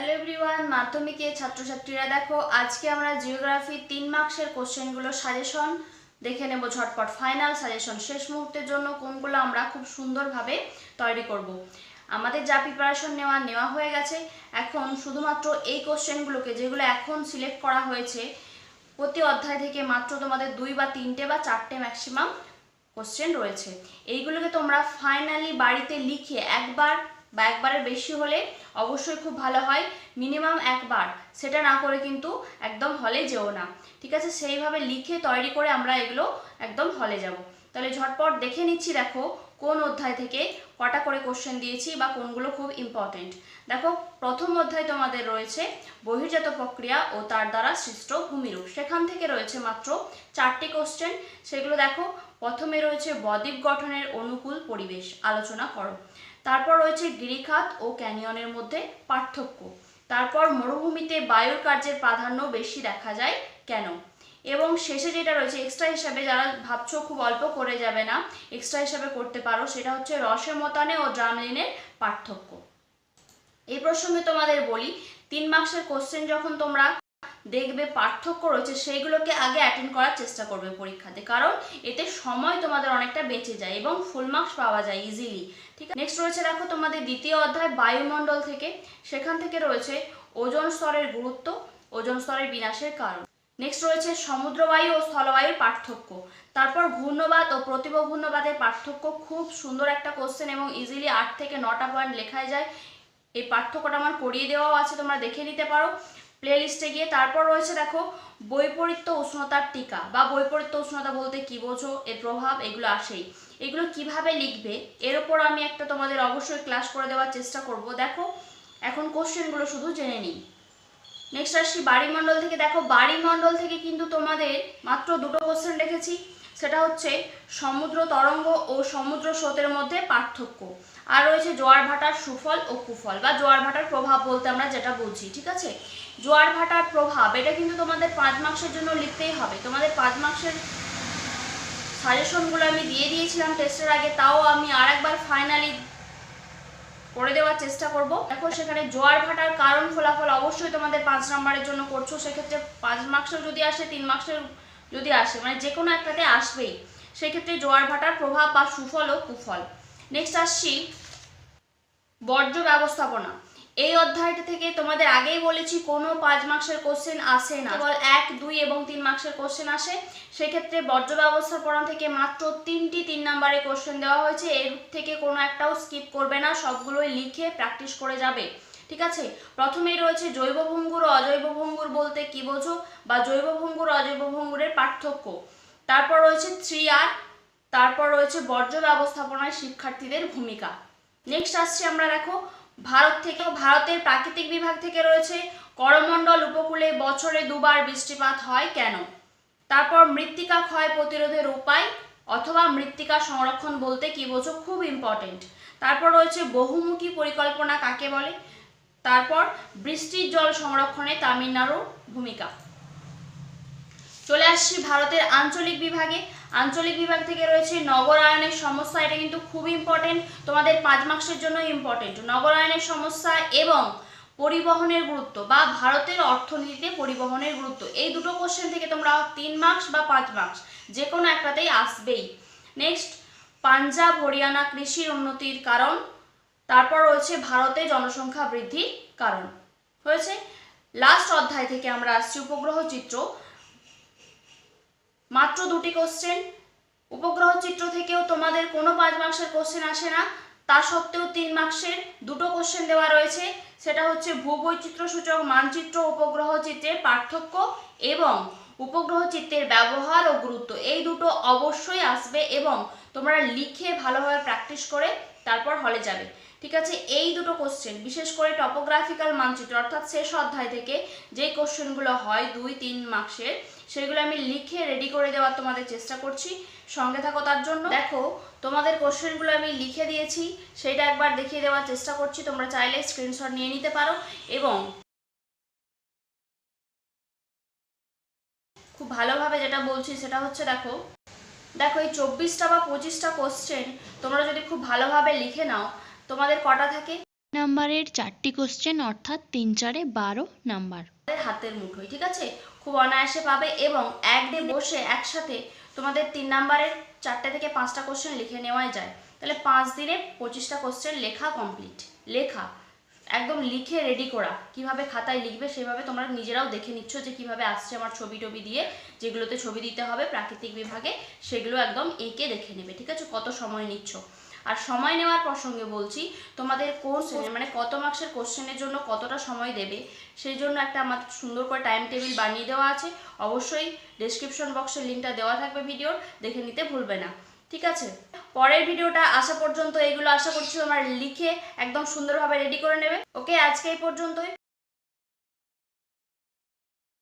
Hello everyone মাধ্যমিকের ছাত্রছাত্রীরা দেখো, আজকে আমরা জিওগ্রাফি তিন মার্কসের কোশ্চেনগুলো সাজেশন দেখে নেব ঝটপট ফাইনাল সাজেশন শেষ মুহূর্তের জন্য কোনগুলো আমরা খুব সুন্দরভাবে তৈরি করব। আমাদের যা প্রিপারেশন নেওয়া নেওয়া হয়ে গেছে এখন শুধুমাত্র এই কোশ্চেনগুলোকে যেগুলো এখন সিলেক্ট করা হয়েছে, প্রতি অধ্যায় থেকে মাত্র তোমাদের দুই বা তিনটে বা চারটে ম্যাক্সিমাম কোশ্চেন রয়েছে। এইগুলোকে তোমরা ফাইনালি বাড়িতে লিখে একবার বা একবারের বেশি হলে অবশ্যই খুব ভালো হয়। মিনিমাম একবার। সেটা না করে কিন্তু একদম হলে যেও না। ঠিক আছে? সেইভাবে লিখে তৈরি করে আমরা এগুলো একদম হলে যাব। তাহলে ঝটপট দেখে নিচ্ছি, দেখো কোন অধ্যায় থেকে কটা করে কোশ্চেন দিয়েছি বা কোনগুলো খুব ইম্পর্টেন্ট দেখো, প্রথম অধ্যায় তোমাদের রয়েছে বহির্জাত প্রক্রিয়া ও তার দ্বারা সৃষ্ট ভূমিরূপ। সেখান থেকে রয়েছে মাত্র চারটি কোশ্চেন সেগুলো দেখো, প্রথমে রয়েছে বদ্বীপ গঠনের অনুকূল পরিবেশ, আলোচনা করো। তারপর রয়েছে গিরিখাত ও ক্যানিয়নের মধ্যে পার্থক্য। তারপর মরুভূমিতে বায়ুর কার্যের প্রাধান্য বেশি দেখা যায় কেন? এবং শেষে যেটা রয়েছে এক্সট্রা হিসাবে যারা ভাবছ খুব অল্প করে যাবে না এক্সট্রা হিসাবে করতে পারো, সেটা হচ্ছে রসে মতানে ও ড্রামলিনের পার্থক্য। এই প্রসঙ্গে তোমাদের বলি, তিন মার্কসের কোশ্চেন যখন তোমরা দেখবে পার্থক্য রয়েছে, সেইগুলোকে আগে অ্যাটেন্ড করার চেষ্টা করবে পরীক্ষাতে, কারণ এতে সময় তোমাদের অনেকটা বেঁচে যায় এবং ফুল মার্কস পাওয়া যায় ইজিলি ঠিক আছে? নেক্সট রয়েছে দেখো তোমাদের দ্বিতীয় অধ্যায়, বায়ুমণ্ডল থেকে। সেখান থেকে রয়েছে ওজন স্তরের গুরুত্ব, ওজন স্তরের বিনাশের কারণ। নেক্সট রয়েছে সমুদ্রবায়ু ও স্থলবায়ুর পার্থক্য। তারপর ঘূর্ণবাদ ও প্রতিব ঘূর্ণবাদের পার্থক্য খুব সুন্দর একটা কোশ্চেন এবং ইজিলি আট থেকে নটা পয়েন্ট লেখায় যায়। এই পার্থক্যটা আমার করিয়ে দেওয়াও আছে, তোমরা দেখে নিতে পারো। প্লে লিস্টে গিয়ে তারপর রয়েছে দেখো, বৈপরীত্য উষ্ণতার টিকা বা বৈপরীত্য উষ্ণতা বলতে কি বোঝো, এর প্রভাব, এগুলো আসেই। এগুলো কীভাবে লিখবে, এর ওপর আমি একটা তোমাদের অবশ্যই ক্লাস করে দেওয়ার চেষ্টা করব। দেখো, এখন কোশ্চেনগুলো শুধু জেনে নিই। নেক্সট আসছি বাড়িমণ্ডল থেকে। দেখো, বাড়িমণ্ডল থেকে কিন্তু তোমাদের মাত্র দুটো কোশ্চেন রেখেছি। সেটা হচ্ছে সমুদ্র তরঙ্গ ও সমুদ্র স্রোতের মধ্যে পার্থক্য। আর রয়েছে জোয়ার ভাটার সুফল ও কুফল, বা জোয়ার ভাটার প্রভাব বলতে আমরা যেটা বুঝি, ঠিক আছে? জোয়ার ভাটার প্রভাব, এটা কিন্তু তোমাদের পাঁচ মার্কসের জন্য লিখতেই হবে। তোমাদের পাঁচ মার্কসের সাজেশনগুলো আমি দিয়ে দিয়েছিলাম টেস্টের আগে, তাও আমি আর একবার ফাইনালি করে দেওয়ার চেষ্টা করব। এখন সেখানে জোয়ার ভাটার কারণ ফলাফল অবশ্যই তোমাদের পাঁচ নাম্বারের জন্য করছ। সেক্ষেত্রে পাঁচ মার্কসেও যদি আসে, তিন মার্কসের যদি আসে মানে যে কোনো একটাতে আসবেই। সেক্ষেত্রে জোয়ার ভাটার প্রভাব বা সুফল ও কুফল। নেক্সট আসছি বর্জ্য ব্যবস্থাপনা। এই অধ্যায়টা থেকে তোমাদের আগেই বলেছি, কোনো পাঁচ মার্কসের কোশ্চেন আসে না। কেবল এক, দুই এবং তিন মার্কসের কোশ্চেন আসে। সেক্ষেত্রে বর্জ্য ব্যবস্থাপনা থেকে মাত্র তিনটি তিন নাম্বারে কোশ্চেন দেওয়া হয়েছে। এর থেকে কোনো একটাও স্কিপ করবে না, সবগুলোই লিখে প্র্যাকটিস করে যাবে। ঠিক আছে? প্রথমেই রয়েছে জৈব ভঙ্গুর, অজৈব ভঙ্গুর বলতে কি বোঝো? বা জৈব ভঙ্গুর, অজৈব ভঙ্গুরের পার্থক্য। তারপর রয়েছে থ্রি আর, তারপর রয়েছে বর্জ্য ব্যবস্থাপনায় শিক্ষার্থীদের ভূমিকা। নেক্সট আসছে আমরা, দেখো ভারত থেকে ভারতের প্রাকৃতিক বিভাগ থেকে রয়েছে করমণ্ডল উপকূলে বছরে দুবার বৃষ্টিপাত হয় কেন? তারপর মৃত্তিকা ক্ষয় প্রতিরোধের উপায় অথবা মৃত্তিকা সংরক্ষণ বলতে কি বোঝো? খুব ইম্পর্টেন্ট তারপর রয়েছে বহুমুখী পরিকল্পনা কাকে বলে? তারপর বৃষ্টির জল সংরক্ষণে তামিলনাড়ুর ভূমিকা। চলে আসছি ভারতের আঞ্চলিক বিভাগে। আঞ্চলিক বিভাগ থেকে রয়েছে নগরায়নের সমস্যা, এটা কিন্তু খুব ইম্পর্টেন্ট তোমাদের পাঁচ মার্কসের জন্য ইম্পর্টেন্ট নগরায়নের সমস্যা এবং পরিবহনের গুরুত্ব বা ভারতের অর্থনীতিতে পরিবহনের গুরুত্ব। এই দুটো কোশ্চেন থেকে তোমরা তিন মার্কস বা পাঁচ মার্কস যে কোনো একটাতেই আসবেই। নেক্সট পাঞ্জাব, হরিয়ানা কৃষির উন্নতির কারণ। তারপর রয়েছে ভারতে জনসংখ্যা বৃদ্ধির কারণ। হয়েছে? লাস্ট অধ্যায় থেকে আমরা আসছি উপগ্রহ চিত্র। মাত্র দুটি কোশ্চেন উপগ্রহ চিত্র থেকেও তোমাদের কোনো পাঁচ মার্কসের কোশ্চেন আসে না। তা সত্ত্বেও তিন মার্কসের দুটো কোশ্চেন দেওয়া রয়েছে। সেটা হচ্ছে ভূবৈচিত্র সূচক, মানচিত্র, উপগ্রহ চিত্রের পার্থক্য এবং উপগ্রহ চিত্রের ব্যবহার ও গুরুত্ব। এই দুটো অবশ্যই আসবে এবং তোমরা লিখে ভালোভাবে প্র্যাকটিস করে তারপর হলে যাবে। ঠিক আছে? এই দুটো কোশ্চেন বিশেষ করে টপোগ্রাফিক্যাল মানচিত্র, অর্থাৎ শেষ অধ্যায় থেকে যেই কোশ্চেনগুলো হয় দুই, তিন মার্কসের সেগুলো আমি লিখে রেডি করে দেওয়ার তোমাদের চেষ্টা করছি। সঙ্গে থাকো তার জন্য। দেখো, তোমাদের কোশ্চেনগুলো আমি লিখে দিয়েছি, সেটা একবার দেখিয়ে দেওয়ার চেষ্টা করছি। তোমরা চাইলে স্ক্রিনশট নিয়ে নিতে পারো এবং খুব ভালোভাবে যেটা বলছি সেটা হচ্ছে দেখো দেখো এই চব্বিশটা বা পঁচিশটা কোশ্চেন তোমরা যদি খুব ভালোভাবে লিখে নাও তোমাদের কটা থাকে? নাম্বারের চারটি কোশ্চেন অর্থাৎ তিন চারে বারো নাম্বার। হাতের মুঠোয় ঠিক আছে? খুব অনায়াসে পাবে এবং এক ডে বসে একসাথে তোমাদের তিন নাম্বারের চারটে থেকে পাঁচটা কোশ্চেন লিখে নেওয়াই যায়। তাহলে পাঁচ দিনে পঁচিশটা কোশ্চেন লেখা কমপ্লিট লেখা একদম লিখে রেডি করা। কীভাবে খাতায় লিখবে সেভাবে তোমরা নিজেরাও দেখে নিচ্ছ যে কীভাবে আসছে আমার ছবি টবি দিয়ে। যেগুলোতে ছবি দিতে হবে প্রাকৃতিক বিভাগে সেগুলো একদম এঁকে দেখে নেবে ঠিক আছে? কত সময় নিচ্ছ? আর সময় নেওয়ার প্রসঙ্গে বলছি, তোমাদের কোন শ্রেণির মানে কত মার্কসের কোশ্চেনের জন্য কতটা সময় দেবে, সেই জন্য একটা আমার সুন্দর করে টাইম টেবিল বানিয়ে দেওয়া আছে। অবশ্যই ডেসক্রিপশন বক্সে লিঙ্কটা দেওয়া থাকবে ভিডিওর, দেখে নিতে ভুলবে না। ঠিক আছে? পরের ভিডিওটা আসা পর্যন্ত এগুলো আশা করছি তোমরা লিখে একদম সুন্দরভাবে রেডি করে নেবে। ওকে আজকে এই পর্যন্তই।